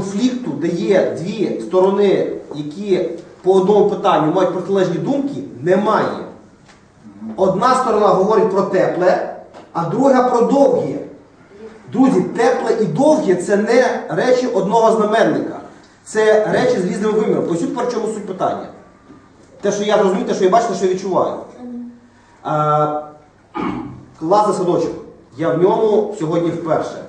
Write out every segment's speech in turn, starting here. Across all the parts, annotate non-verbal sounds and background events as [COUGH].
конфлікту, де є дві сторони, які по одному питанню мають протилежні думки, немає. Одна сторона говорить про тепле, а друга про довге. Друзі, тепле і довге це не речі одного знаменника. Це речі з різним виміром. Тут в чому суть питання. Те, що я зрозумів, те, що я бачу, те, що я відчуваю. А, [CLEARS THROAT] класний садочок. Я в ньому сьогодні вперше.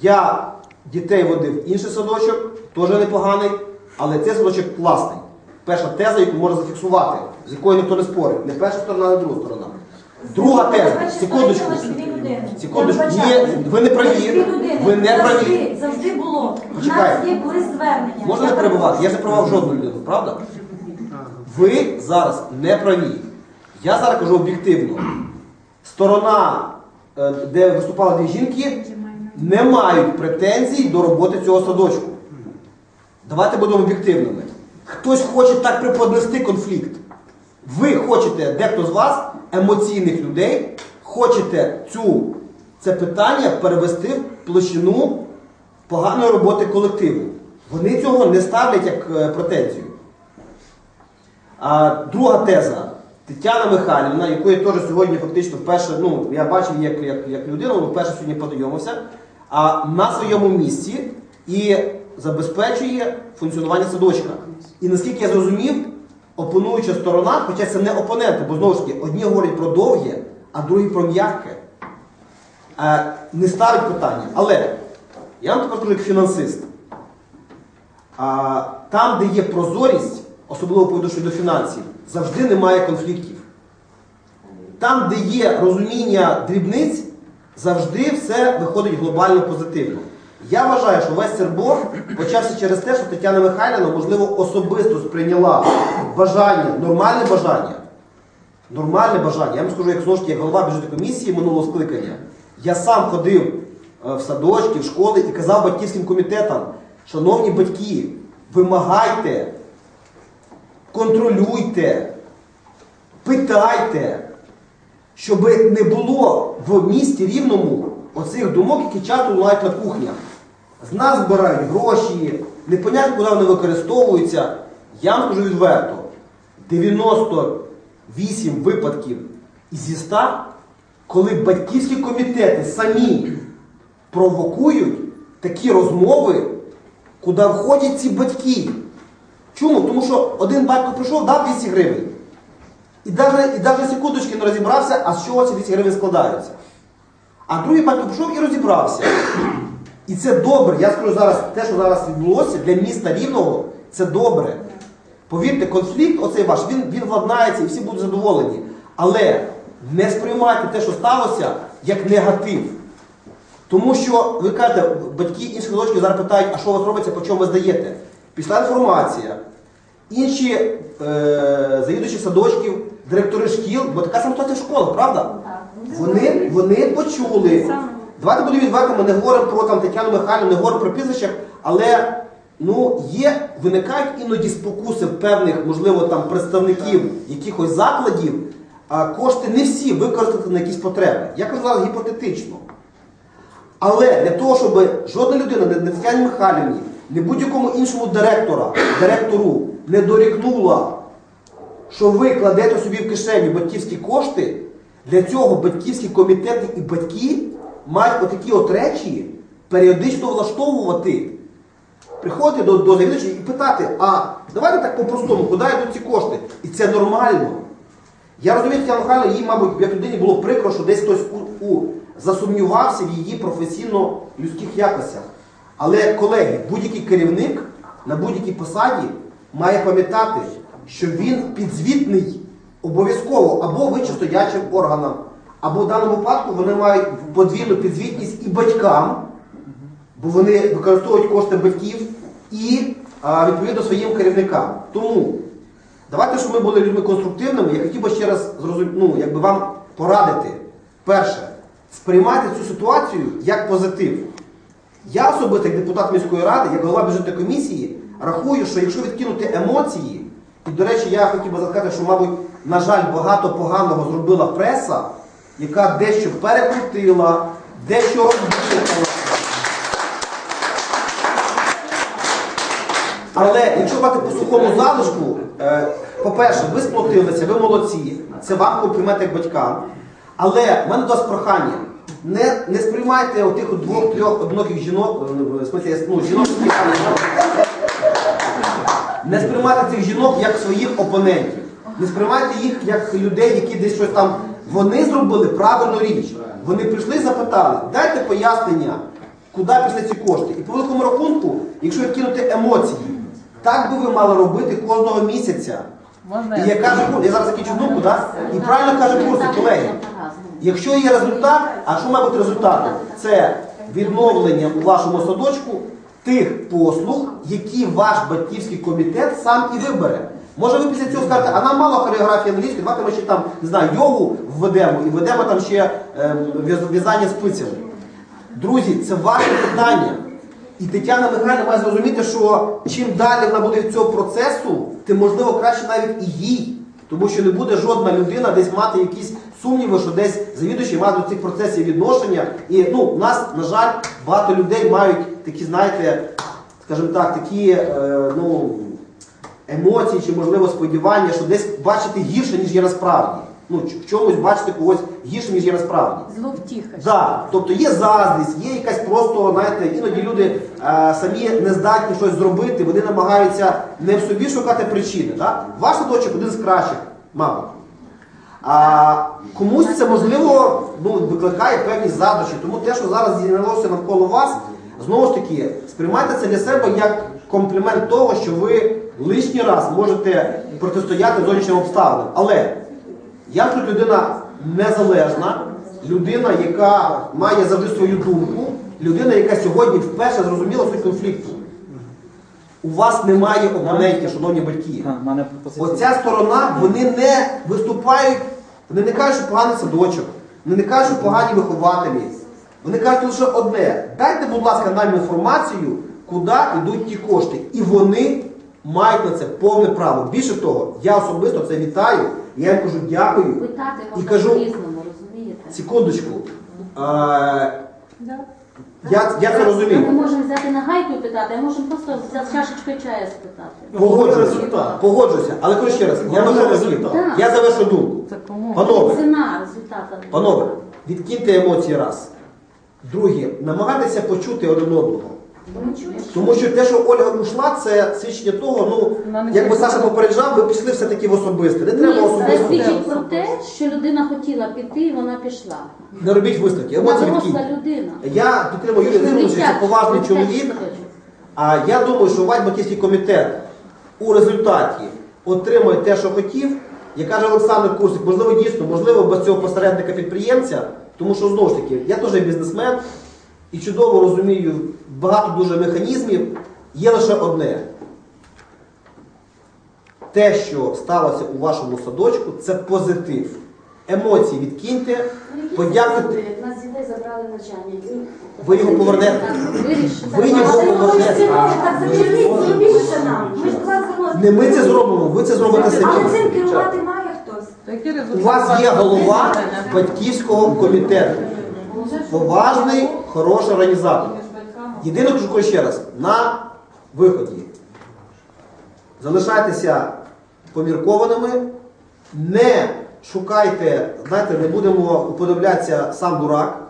Я дітей водив інший садочок, теж непоганий, але цей садочок класний. Перша теза, яку можна зафіксувати, з якою ніхто не спорить. Не перша сторона, не друга сторона. Друга теза. Секундочку. Секундочку. Ні, ви не праві. Ви не праві. Завжди, було. У Почекайте. нас є були звернення. Можна не Я перебувати? Я ж не перебував жодну людину, правда? Ви зараз не праві. Я зараз кажу об'єктивно. Сторона, е, де виступали дві жінки, не мають претензій до роботи цього садочку. Давайте будемо об'єктивними. Хтось хоче так преподнести конфлікт. Ви хочете, дехто з вас, емоційних людей, хочете цю, це питання перевести в площину поганої роботи колективу. Вони цього не ставлять як е, претензію. А друга теза. Тетяна Михайлівна, якої теж сьогодні фактично вперше, ну, я бачив як, як, як людину, вперше сьогодні познайомився, а на своєму місці і забезпечує функціонування садочка. І наскільки я зрозумів, опонуюча сторона, хоча це не опоненти, бо знову ж таки, одні говорять про довге, а другі про м'яке, е, не ставить питання. Але я вам тепер скажу як фінансист. А, там, де є прозорість, особливо по відношенню до фінансів, завжди немає конфліктів. Там, де є розуміння дрібниць, завжди все виходить глобально позитивно. Я вважаю, що весь цербор почався через те, що Тетяна Михайлівна, можливо, особисто сприйняла бажання, нормальне бажання. Нормальне бажання. Я вам скажу, як знову ж таки, як голова бюджетної комісії минулого скликання. Я сам ходив е, в садочки, в школи і казав батьківським комітетам, шановні батьки, вимагайте, контролюйте, питайте, щоб не було в місті рівному оцих думок, які часто лунають на кухнях. З нас збирають гроші, непонятно, куди вони використовуються. Я вам скажу відверто, 98 випадків зі 100, коли батьківські комітети самі провокують такі розмови, куди входять ці батьки. Чому? Тому що один батько прийшов, дав 200 гривень. І навіть, і навіть секундочки не розібрався, а з чого ці 200 гривень складаються. А другий батько пішов і розібрався. І це добре. Я скажу зараз, те, що зараз відбулося для міста Рівного, це добре. Повірте, конфлікт, оцей ваш, він, він владнається і всі будуть задоволені. Але не сприймайте те, що сталося, як негатив. Тому що ви кажете, батьки інших садочків зараз питають, а що у вас робиться, по чому ви здаєте? Пішла інформація. Інші е, завідувачі садочків, директори шкіл, бо така сама ситуація в школах, правда? Вони, вони почули. Давайте будемо відверто, ми не говоримо про там, Тетяну Михайлівну, не говоримо про прізвища, але ну, є, виникають іноді спокуси певних, можливо, там представників якихось закладів, а кошти не всі використати на якісь потреби. Я кажу зараз гіпотетично. Але для того, щоб жодна людина, не не Тетяні Михайлівні, не будь-якому іншому директора, директору не дорікнула, що ви кладете собі в кишеню батьківські кошти, для цього батьківські комітети і батьки мають отакі от речі періодично влаштовувати. Приходити до, до завідувача і питати, а давайте так по-простому, куди йдуть ці кошти? І це нормально. Я розумію, Тетяна Михайловна, їй, мабуть, як людині було прикро, що десь хтось у, у, засумнівався в її професійно-людських якостях. Але, колеги, будь-який керівник на будь-якій посаді має пам'ятати, що він підзвітний обов'язково або вищестоячим органам, або в даному випадку вони мають подвійну підзвітність і батькам, бо вони використовують кошти батьків і а, відповідно своїм керівникам. Тому давайте, щоб ми були людьми конструктивними, я хотів би ще раз зрозум... ну, якби вам порадити. Перше, сприймайте цю ситуацію як позитив. Я особисто, як депутат міської ради, як голова бюджетної комісії, рахую, що якщо відкинути емоції, і, до речі, я хотів би сказати, що, мабуть, на жаль, багато поганого зробила преса, яка дещо перекрутила, дещо розбила. Але якщо брати по сухому залишку, е, по-перше, ви сплотилися, ви молодці. Це вам комплімент як батькам. Але в мене до вас прохання. Не, не сприймайте отих двох-трьох одиноких жінок, е, ну, жінок, які не сприймайте цих жінок як своїх опонентів. Не сприймайте їх як людей, які десь щось там. Вони зробили правильну річ. Вони прийшли і запитали, дайте пояснення, куди пішли ці кошти. І по великому рахунку, якщо відкинути емоції, так би ви мали робити кожного місяця. І я кажу, я зараз закінчу думку, так? І правильно каже курси, колеги. Якщо є результат, а що має бути результатом? Це відновлення у вашому садочку тих послуг, які ваш батьківський комітет сам і вибере. Може ви після цього скажете, а нам мало хореографії англійської, давайте ми ще там, не знаю, йогу введемо і введемо там ще е, в'яз- в'язання спицями. Друзі, це ваше питання. І Тетяна Михайлівна має зрозуміти, що чим далі вона буде від цього процесу, тим можливо краще навіть і їй. Тому що не буде жодна людина десь мати якісь сумніви, що десь завідуючий має до цих процесів відношення. І ну, у нас, на жаль, багато людей мають такі, знаєте, скажімо так, такі е, ну, емоції чи, можливо, сподівання, що десь бачити гірше, ніж є насправді. Ну, в чомусь бачити когось гірше, ніж є насправді. Зловтіха. Да, тобто є заздрість, є якась просто, знаєте, іноді люди е, самі не здатні щось зробити, вони намагаються не в собі шукати причини. Да? Ваш садочок один з кращих, мабуть. А комусь це можливо ну, викликає певні заздрощі. Тому те, що зараз зійнялося навколо вас, знову ж таки, сприймайте це для себе як комплімент того, що ви лишній раз можете протистояти зовнішнім обставинам. Але я тут людина незалежна, людина, яка має завжди свою думку, людина, яка сьогодні вперше зрозуміла суть конфлікту. У вас немає опонентів, шановні батьки. Оця сторона, вони не виступають, вони не кажуть, що поганий садочок, вони не кажуть, що погані вихователі. Вони кажуть лише одне: дайте, будь ласка, нам інформацію, куди йдуть ті кошти. І вони мають на це повне право. Більше того, я особисто це вітаю. Я їм кажу дякую. Питати І кажу- по-різному, розумієте? Секундочку. Е, я, я це Ми розумію. можемо взяти на гайку і питати, а можемо просто за чашечкою чаю спитати. Погоджуюся. Погоджуюся. Але кажу ще раз, я вважаю розумію. Так. Я завершу думку. Це кому? Панове, Ціна результату. Панове, відкиньте емоції раз. Друге, намагайтеся почути один одного. Тому що те, що Ольга ушла, це свідчення того, ну, якби. Саша попереджав, ви пішли все-таки в особисте. Не Ні, треба це особисто. свідчить про те, що людина хотіла піти і вона пішла. Не робіть висновки, Вона емоції доросла людина. Я підтримую Юрія Зимовича, це поважний Дитячий чоловік. садочок. А я думаю, що батьківський комітет у результаті отримує те, що хотів. Як каже Олександр Курсик, можливо, дійсно, можливо, без цього посередника підприємця, тому що знову ж таки, я теж бізнесмен і чудово розумію багато дуже механізмів. Є лише одне. Те, що сталося у вашому садочку, це позитив. Емоції відкиньте, подякуйте. Нас дітей забрали навчання. Ви його повернете. Ви його повернете. Не ми це зробимо, ви це зробите Але цим керувати має хтось. То які результати У вас є голова батьківського комітету. Поважний, хороший організатор. Єдине, кажу ще раз, на виході. Залишайтеся поміркованими, не шукайте, знаєте, не будемо уподоблятися сам дурак,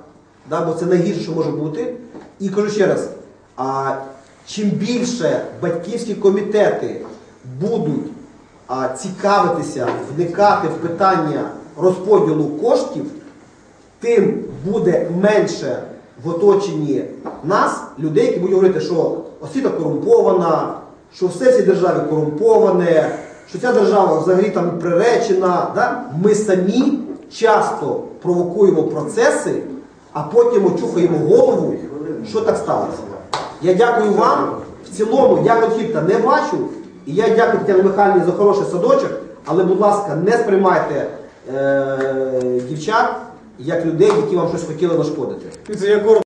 да, бо це найгірше, що може бути. І кажу ще раз, а, чим більше батьківські комітети будуть цікавитися, вникати в питання розподілу коштів, тим буде менше в оточенні нас людей, які будуть говорити, що освіта корумпована, що все в цій державі корумповане, що ця держава взагалі там приречена. Да? Ми самі часто провокуємо процеси, а потім очухаємо голову, що так сталося. Я дякую вам. В цілому я конфлікта не бачу. І я дякую Тетяні Михайлівні за хороший садочок, але, будь ласка, не сприймайте е- дівчат як людей, які вам щось хотіли нашкодити.